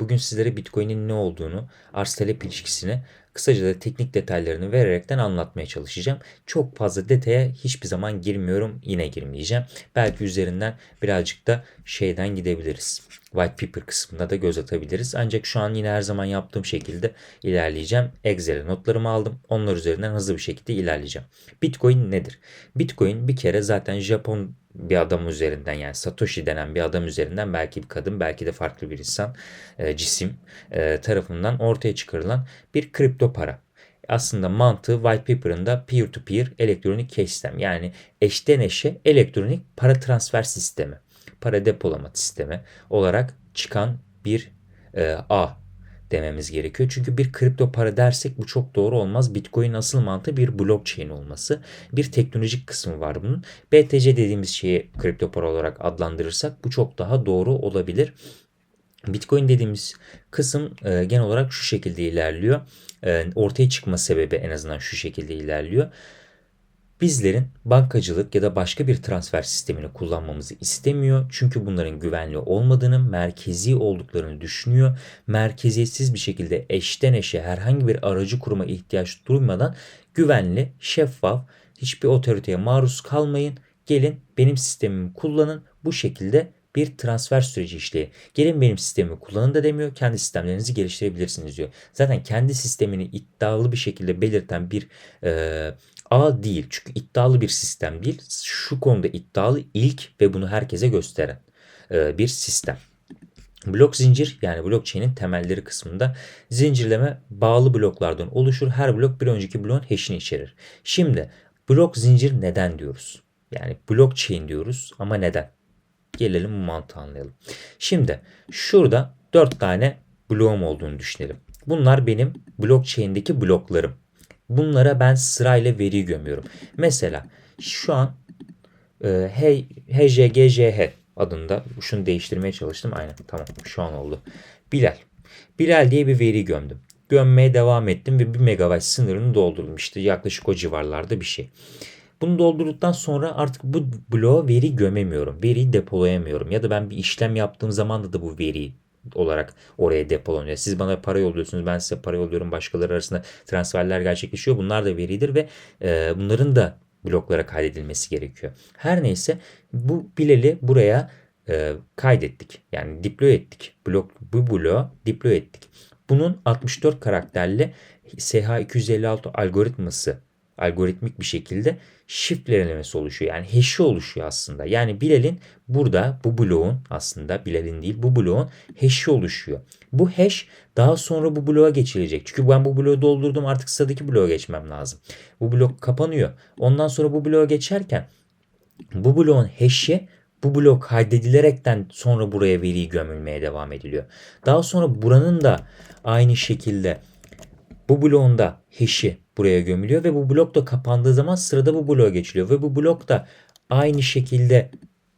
Bugün sizlere Bitcoin'in ne olduğunu, arz talep ilişkisini, kısaca da teknik detaylarını vererekten anlatmaya çalışacağım. Çok fazla detaya hiçbir zaman girmiyorum, yine girmeyeceğim. Belki üzerinden birazcık da şeyden gidebiliriz. White paper kısmında da göz atabiliriz. Ancak şu an yine her zaman yaptığım şekilde ilerleyeceğim. Excel'e notlarımı aldım. Onlar üzerinden hızlı bir şekilde ilerleyeceğim. Bitcoin nedir? Bitcoin bir kere zaten Japon bir adam üzerinden yani Satoshi denen bir adam üzerinden belki bir kadın belki de farklı bir insan e, cisim e, tarafından ortaya çıkarılan bir kripto para. Aslında mantığı white paper'ında peer to peer elektronik cash sistem yani eşten eşe elektronik para transfer sistemi, para depolama sistemi olarak çıkan bir e, ağ dememiz gerekiyor. Çünkü bir kripto para dersek bu çok doğru olmaz. Bitcoin asıl mantığı bir blockchain olması. Bir teknolojik kısmı var bunun. BTC dediğimiz şeyi kripto para olarak adlandırırsak bu çok daha doğru olabilir. Bitcoin dediğimiz kısım e, genel olarak şu şekilde ilerliyor. E, ortaya çıkma sebebi en azından şu şekilde ilerliyor. Bizlerin bankacılık ya da başka bir transfer sistemini kullanmamızı istemiyor. Çünkü bunların güvenli olmadığını, merkezi olduklarını düşünüyor. Merkeziyetsiz bir şekilde eşten eşe herhangi bir aracı kuruma ihtiyaç duymadan güvenli, şeffaf, hiçbir otoriteye maruz kalmayın. Gelin benim sistemimi kullanın. Bu şekilde bir transfer süreci işleyin. Gelin benim sistemimi kullanın da demiyor. Kendi sistemlerinizi geliştirebilirsiniz diyor. Zaten kendi sistemini iddialı bir şekilde belirten bir e, A değil. Çünkü iddialı bir sistem değil. Şu konuda iddialı ilk ve bunu herkese gösteren e, bir sistem. Blok zincir yani blockchain'in temelleri kısmında zincirleme bağlı bloklardan oluşur. Her blok bir önceki bloğun hash'ini içerir. Şimdi blok zincir neden diyoruz? Yani blockchain diyoruz ama neden? Gelelim bu mantığı anlayalım. Şimdi şurada 4 tane bloğum olduğunu düşünelim. Bunlar benim blockchain'deki bloklarım. Bunlara ben sırayla veri gömüyorum. Mesela şu an e, HJGJH adında şunu değiştirmeye çalıştım. Aynen tamam şu an oldu. Bilal. Bilal diye bir veri gömdüm. Gömmeye devam ettim ve 1 megabayt sınırını doldurdum. İşte yaklaşık o civarlarda bir şey. Bunu doldurduktan sonra artık bu bloğa veri gömemiyorum. Veriyi depolayamıyorum. Ya da ben bir işlem yaptığım zaman da bu veriyi olarak oraya depolanıyor. Siz bana para yolluyorsunuz, ben size para yolluyorum. Başkaları arasında transferler gerçekleşiyor. Bunlar da veridir ve e, bunların da bloklara kaydedilmesi gerekiyor. Her neyse bu bileli buraya e, kaydettik. Yani deploy ettik. Blok, bu bloğu deploy ettik. Bunun 64 karakterli SH256 algoritması algoritmik bir şekilde şifrelemesi oluşuyor. Yani hash'i oluşuyor aslında. Yani Bilal'in burada bu bloğun aslında Bilal'in değil bu bloğun hash'i oluşuyor. Bu hash daha sonra bu bloğa geçilecek. Çünkü ben bu bloğu doldurdum artık sıradaki bloğa geçmem lazım. Bu blok kapanıyor. Ondan sonra bu bloğa geçerken bu bloğun hash'i bu blok kaydedilerekten sonra buraya veriyi gömülmeye devam ediliyor. Daha sonra buranın da aynı şekilde bu bloğun da hash'i buraya gömülüyor ve bu blok da kapandığı zaman sırada bu bloğa geçiliyor ve bu blok da aynı şekilde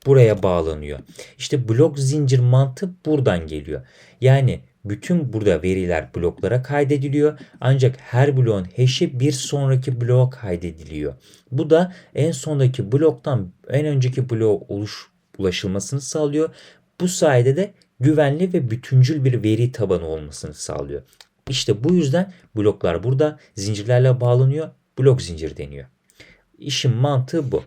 buraya bağlanıyor. İşte blok zincir mantığı buradan geliyor. Yani bütün burada veriler bloklara kaydediliyor ancak her bloğun hash'i bir sonraki bloğa kaydediliyor. Bu da en sondaki bloktan en önceki bloğa oluş, ulaşılmasını sağlıyor. Bu sayede de güvenli ve bütüncül bir veri tabanı olmasını sağlıyor. İşte bu yüzden bloklar burada zincirlerle bağlanıyor. Blok zincir deniyor. İşin mantığı bu.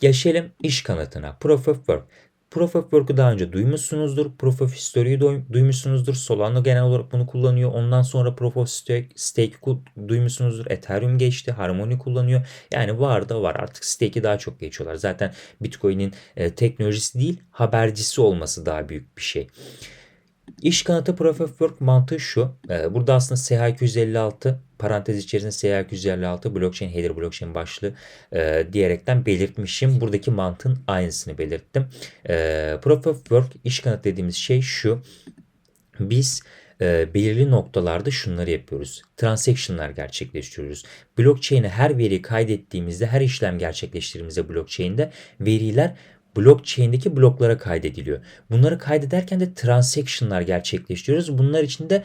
Geçelim iş kanatına. Proof of Work. Proof of Work'u daha önce duymuşsunuzdur. Proof of History'yi duymuşsunuzdur. Solana genel olarak bunu kullanıyor. Ondan sonra Proof of Stake, Stake'i duymuşsunuzdur. Ethereum geçti. Harmony kullanıyor. Yani var da var. Artık Stake'i daha çok geçiyorlar. Zaten Bitcoin'in e, teknolojisi değil habercisi olması daha büyük bir şey. İş kanatı Proof of Work mantığı şu. Ee, burada aslında SH256 parantez içerisinde SH256 blockchain header blockchain başlığı e, diyerekten belirtmişim. Buradaki mantığın aynısını belirttim. E, Proof of Work iş kanatı dediğimiz şey şu. Biz e, belirli noktalarda şunları yapıyoruz. Transaction'lar gerçekleştiriyoruz. Blockchain'e her veri kaydettiğimizde, her işlem gerçekleştirdiğimizde blockchain'de veriler blockchain'deki bloklara kaydediliyor. Bunları kaydederken de transaction'lar gerçekleştiriyoruz. Bunlar için de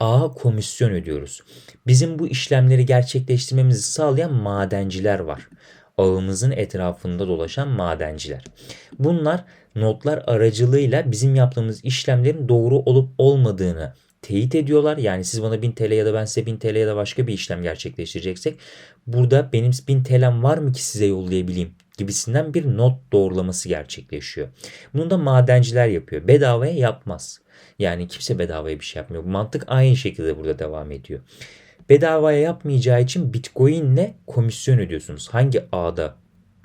A komisyon ödüyoruz. Bizim bu işlemleri gerçekleştirmemizi sağlayan madenciler var. ağımızın etrafında dolaşan madenciler. Bunlar notlar aracılığıyla bizim yaptığımız işlemlerin doğru olup olmadığını teyit ediyorlar. Yani siz bana 1000 TL ya da ben size 1000 TL ya da başka bir işlem gerçekleştireceksek burada benim 1000 TL'm var mı ki size yollayabileyim gibisinden bir not doğrulaması gerçekleşiyor. Bunu da madenciler yapıyor. Bedavaya yapmaz. Yani kimse bedavaya bir şey yapmıyor. Mantık aynı şekilde burada devam ediyor. Bedavaya yapmayacağı için Bitcoin'le komisyon ödüyorsunuz. Hangi ağda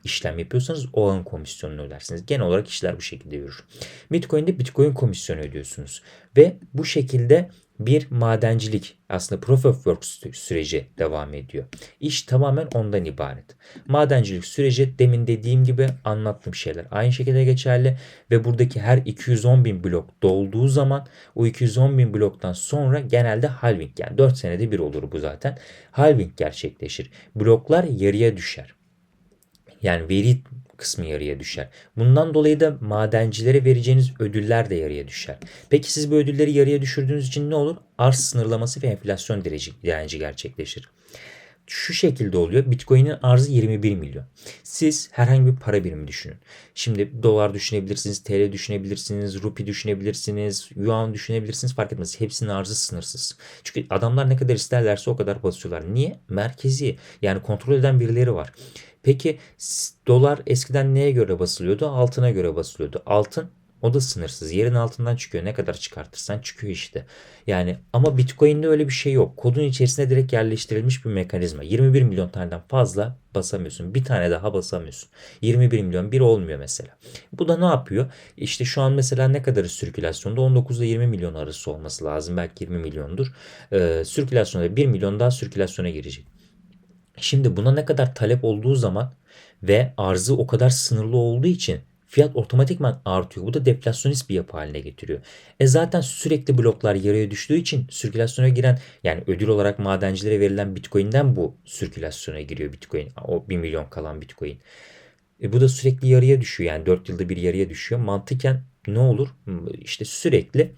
işlem yapıyorsanız o ağın komisyonunu ödersiniz. Genel olarak işler bu şekilde yürür. Bitcoin'de Bitcoin komisyonu ödüyorsunuz. Ve bu şekilde bir madencilik aslında proof of work süreci devam ediyor. İş tamamen ondan ibaret. Madencilik süreci demin dediğim gibi anlattığım şeyler aynı şekilde geçerli ve buradaki her 210 bin blok dolduğu zaman o 210 bin bloktan sonra genelde halving yani 4 senede bir olur bu zaten. Halving gerçekleşir. Bloklar yarıya düşer. Yani veri kısmı yarıya düşer. Bundan dolayı da madencilere vereceğiniz ödüller de yarıya düşer. Peki siz bu ödülleri yarıya düşürdüğünüz için ne olur? Arz sınırlaması ve enflasyon direnci gerçekleşir şu şekilde oluyor. Bitcoin'in arzı 21 milyon. Siz herhangi bir para birimi düşünün. Şimdi dolar düşünebilirsiniz, TL düşünebilirsiniz, rupi düşünebilirsiniz, yuan düşünebilirsiniz fark etmez. Hepsinin arzı sınırsız. Çünkü adamlar ne kadar isterlerse o kadar basıyorlar. Niye? Merkezi. Yani kontrol eden birileri var. Peki dolar eskiden neye göre basılıyordu? Altına göre basılıyordu. Altın o da sınırsız. Yerin altından çıkıyor. Ne kadar çıkartırsan çıkıyor işte. Yani ama Bitcoin'de öyle bir şey yok. Kodun içerisine direkt yerleştirilmiş bir mekanizma. 21 milyon taneden fazla basamıyorsun. Bir tane daha basamıyorsun. 21 milyon bir olmuyor mesela. Bu da ne yapıyor? İşte şu an mesela ne kadarı sirkülasyonda? 19 ile 20 milyon arası olması lazım. Belki 20 milyondur. Ee, sirkülasyonda 1 milyon daha sirkülasyona girecek. Şimdi buna ne kadar talep olduğu zaman ve arzı o kadar sınırlı olduğu için fiyat otomatikman artıyor. Bu da deflasyonist bir yapı haline getiriyor. E zaten sürekli bloklar yarıya düştüğü için sirkülasyona giren yani ödül olarak madencilere verilen Bitcoin'den bu sirkülasyona giriyor Bitcoin. O 1 milyon kalan Bitcoin. E bu da sürekli yarıya düşüyor. Yani 4 yılda bir yarıya düşüyor. Mantıken ne olur? İşte sürekli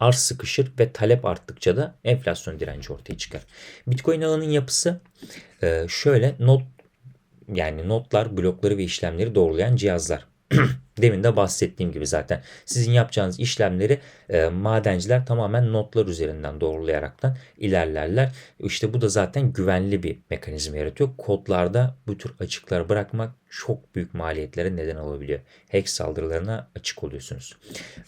arz sıkışır ve talep arttıkça da enflasyon direnci ortaya çıkar. Bitcoin ağının yapısı e, şöyle not yani notlar, blokları ve işlemleri doğrulayan cihazlar. Demin de bahsettiğim gibi zaten sizin yapacağınız işlemleri e, madenciler tamamen notlar üzerinden doğrulayaraktan ilerlerler. İşte bu da zaten güvenli bir mekanizma yaratıyor. Kodlarda bu tür açıklar bırakmak çok büyük maliyetlere neden olabiliyor. Hack saldırılarına açık oluyorsunuz.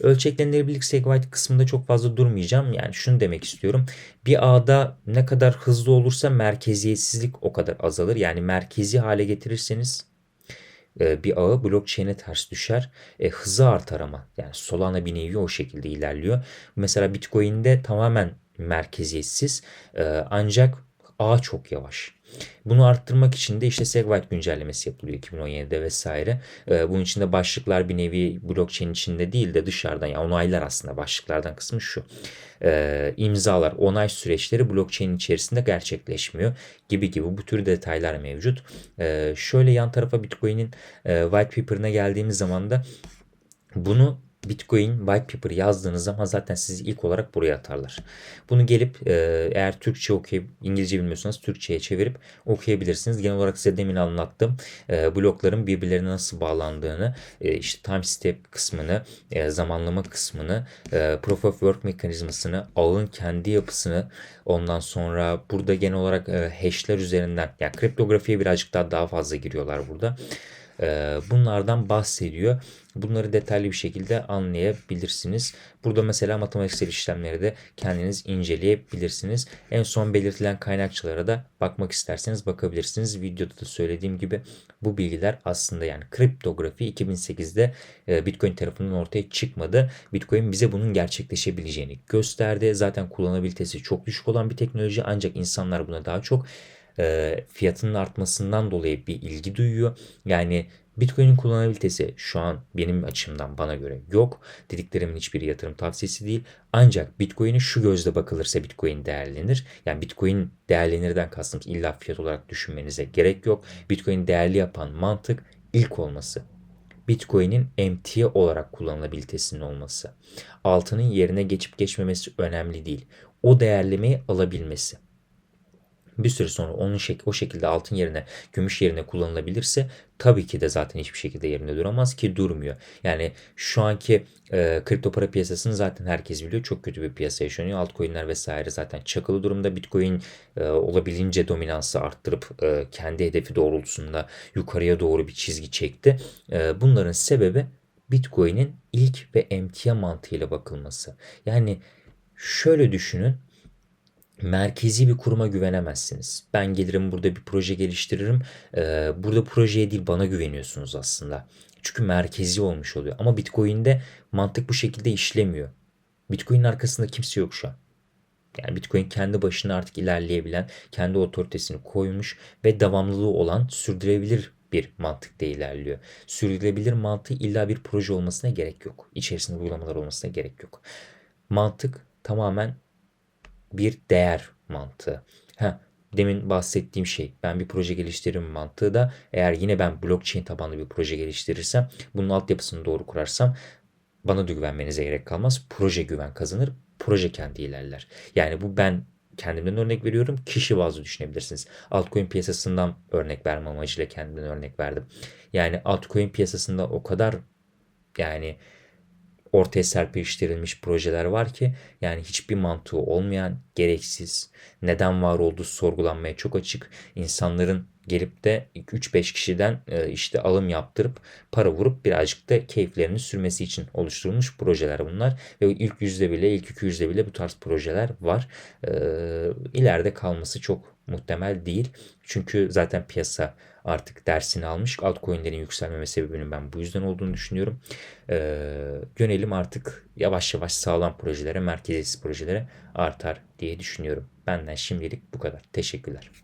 Ölçeklenilebilirlik SegWit kısmında çok fazla durmayacağım. Yani şunu demek istiyorum. Bir ağda ne kadar hızlı olursa merkeziyetsizlik o kadar azalır. Yani merkezi hale getirirseniz bir ağı blockchain'e ters düşer. E, hızı artar ama. Yani Solana bir nevi o şekilde ilerliyor. Mesela Bitcoin'de tamamen merkeziyetsiz e, ancak ağ çok yavaş. Bunu arttırmak için de işte SegWit güncellemesi yapılıyor 2017'de vesaire. Ee, bunun içinde başlıklar bir nevi blockchain içinde değil de dışarıdan yani onaylar aslında başlıklardan kısmı şu. Ee, imzalar, onay süreçleri blockchain içerisinde gerçekleşmiyor gibi gibi bu tür detaylar mevcut. Ee, şöyle yan tarafa Bitcoin'in e, white paper'ına geldiğimiz zaman da bunu Bitcoin white paper yazdığınız zaman zaten sizi ilk olarak buraya atarlar. Bunu gelip e, eğer Türkçe okuyup İngilizce bilmiyorsanız Türkçe'ye çevirip okuyabilirsiniz. Genel olarak size demin anlattım. E, blokların birbirlerine nasıl bağlandığını, e, işte time step kısmını, e, zamanlama kısmını, e, proof of work mekanizmasını, ağın kendi yapısını, ondan sonra burada genel olarak e, hash'ler üzerinden, yani kriptografiye birazcık daha daha fazla giriyorlar burada. Ee, bunlardan bahsediyor. Bunları detaylı bir şekilde anlayabilirsiniz. Burada mesela matematiksel işlemleri de kendiniz inceleyebilirsiniz. En son belirtilen kaynakçılara da bakmak isterseniz bakabilirsiniz. Videoda da söylediğim gibi bu bilgiler aslında yani kriptografi 2008'de e, Bitcoin tarafından ortaya çıkmadı. Bitcoin bize bunun gerçekleşebileceğini gösterdi. Zaten kullanabilitesi çok düşük olan bir teknoloji ancak insanlar buna daha çok e, fiyatının artmasından dolayı bir ilgi duyuyor. Yani Bitcoin'in kullanılabilitesi şu an benim açımdan bana göre yok. Dediklerimin hiçbir yatırım tavsiyesi değil. Ancak Bitcoin'e şu gözle bakılırsa Bitcoin değerlenir. Yani Bitcoin değerlenirden kastım illa fiyat olarak düşünmenize gerek yok. Bitcoin değerli yapan mantık ilk olması. Bitcoin'in emtia olarak kullanılabilitesinin olması. Altının yerine geçip geçmemesi önemli değil. O değerlemeyi alabilmesi. Bir süre sonra onun şek o şekilde altın yerine gümüş yerine kullanılabilirse tabii ki de zaten hiçbir şekilde yerinde duramaz ki durmuyor. Yani şu anki e, kripto para piyasasını zaten herkes biliyor. Çok kötü bir piyasa yaşanıyor. Altcoin'ler vesaire zaten çakılı durumda. Bitcoin e, olabildiğince dominansı arttırıp e, kendi hedefi doğrultusunda yukarıya doğru bir çizgi çekti. E, bunların sebebi Bitcoin'in ilk ve emtia mantığıyla bakılması. Yani şöyle düşünün merkezi bir kuruma güvenemezsiniz. Ben gelirim burada bir proje geliştiririm. Ee, burada projeye değil bana güveniyorsunuz aslında. Çünkü merkezi olmuş oluyor. Ama Bitcoin'de mantık bu şekilde işlemiyor. Bitcoin'in arkasında kimse yok şu an. Yani Bitcoin kendi başına artık ilerleyebilen, kendi otoritesini koymuş ve devamlılığı olan sürdürülebilir bir mantıkta ilerliyor. Sürdürülebilir mantığı illa bir proje olmasına gerek yok. İçerisinde uygulamalar olmasına gerek yok. Mantık tamamen bir değer mantığı. Ha, demin bahsettiğim şey ben bir proje geliştiririm mantığı da eğer yine ben blockchain tabanlı bir proje geliştirirsem bunun altyapısını doğru kurarsam bana da güvenmenize gerek kalmaz. Proje güven kazanır. Proje kendi ilerler. Yani bu ben kendimden örnek veriyorum. Kişi bazlı düşünebilirsiniz. Altcoin piyasasından örnek verme amacıyla kendimden örnek verdim. Yani altcoin piyasasında o kadar yani ortaya serpiştirilmiş projeler var ki yani hiçbir mantığı olmayan, gereksiz, neden var olduğu sorgulanmaya çok açık. insanların gelip de 3-5 kişiden e, işte alım yaptırıp para vurup birazcık da keyiflerini sürmesi için oluşturulmuş projeler bunlar. Ve ilk yüzde bile ilk iki yüzde bile bu tarz projeler var. E, ileride kalması çok muhtemel değil. Çünkü zaten piyasa artık dersini almış. Altcoin'lerin yükselmeme sebebinin ben bu yüzden olduğunu düşünüyorum. Ee, yönelim artık yavaş yavaş sağlam projelere, merkeziyetsiz projelere artar diye düşünüyorum. Benden şimdilik bu kadar. Teşekkürler.